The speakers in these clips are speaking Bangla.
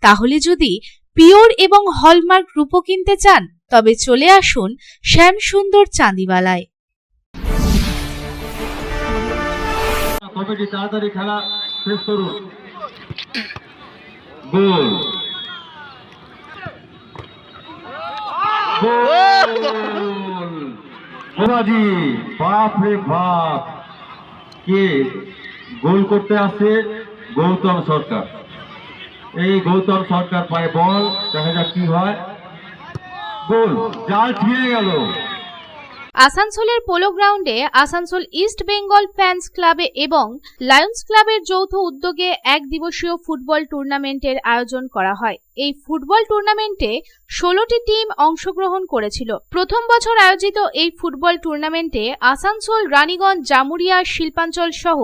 তাহলে যদি পিওর এবং হলমার্ক রূপো কিনতে চান, তবে চলে আসুন শ্যাম সুন্দর চাঁদিওয়ালায় কমিটি তাড়াতাড়ি গোল। বাপ রে বাপ। গোল করতে আসে? গৌতম সরকার। এই গৌতম সরকার পায় বল দেখা যাক কি হয়। গোল জাল ছিঁড়ে গেল। আসানসোলের পোলো গ্রাউন্ডে আসানসোল ইস্ট বেঙ্গল ফ্যান্স ক্লাবে এবং লায়ন্স ক্লাবের যৌথ উদ্যোগে এক দিবসীয় ফুটবল টুর্নামেন্টের আয়োজন করা হয়। এই ফুটবল টুর্নামেন্টে ষোলোটি টিম অংশগ্রহণ করেছিল। প্রথম বছর আয়োজিত এই ফুটবল টুর্নামেন্টে আসানসোল, রানীগঞ্জ, জামুরিয়া, শিল্পাঞ্চল সহ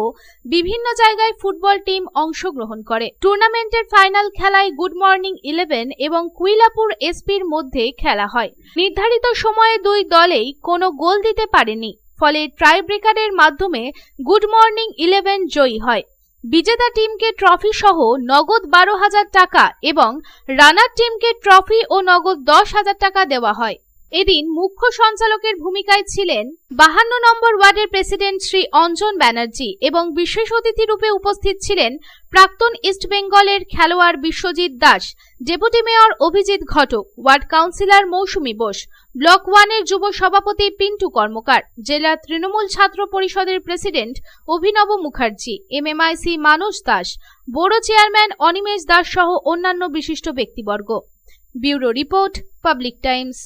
বিভিন্ন জায়গায় ফুটবল টিম অংশগ্রহণ করে। টুর্নামেন্টের ফাইনাল খেলায় গুড মর্নিং ইলেভেন এবং কুইলাপুর এসপির মধ্যে খেলা হয়। নির্ধারিত সময়ে দুই দলেই কোনো গোল দিতে পারেনি। ফলে ট্রাই ব্রেকারের মাধ্যমে গুড মর্নিং ইলেভেন জয়ী হয়। বিজেতা টিমকে ট্রফি সহ নগদ বারো হাজার টাকা এবং রানার টিমকে ট্রফি ও নগদ দশ হাজার টাকা দেওয়া হয়। এদিন মুখ্য সঞ্চালকের ভূমিকায় ছিলেন বাহান্ন নম্বর ওয়ার্ডের প্রেসিডেন্ট শ্রী অঞ্জন ব্যানার্জি এবং বিশেষ অতিথি রূপে উপস্থিত ছিলেন প্রাক্তন ইস্টবেঙ্গলের খেলোয়াড় Biswajit Das, deputy mayor Abhijit Ghatak, ward councillor Mousumi Bose, block ওয়ানের যুব সভাপতি পিন্টু কর্মকার, জেলা তৃণমূল ছাত্র পরিষদের president Abhinav Mukherjee, MMIC Manas Das board chairman Animesh Das সহ অন্যান্য বিশিষ্ট ব্যক্তিবর্গ। Bureau report, Public Times.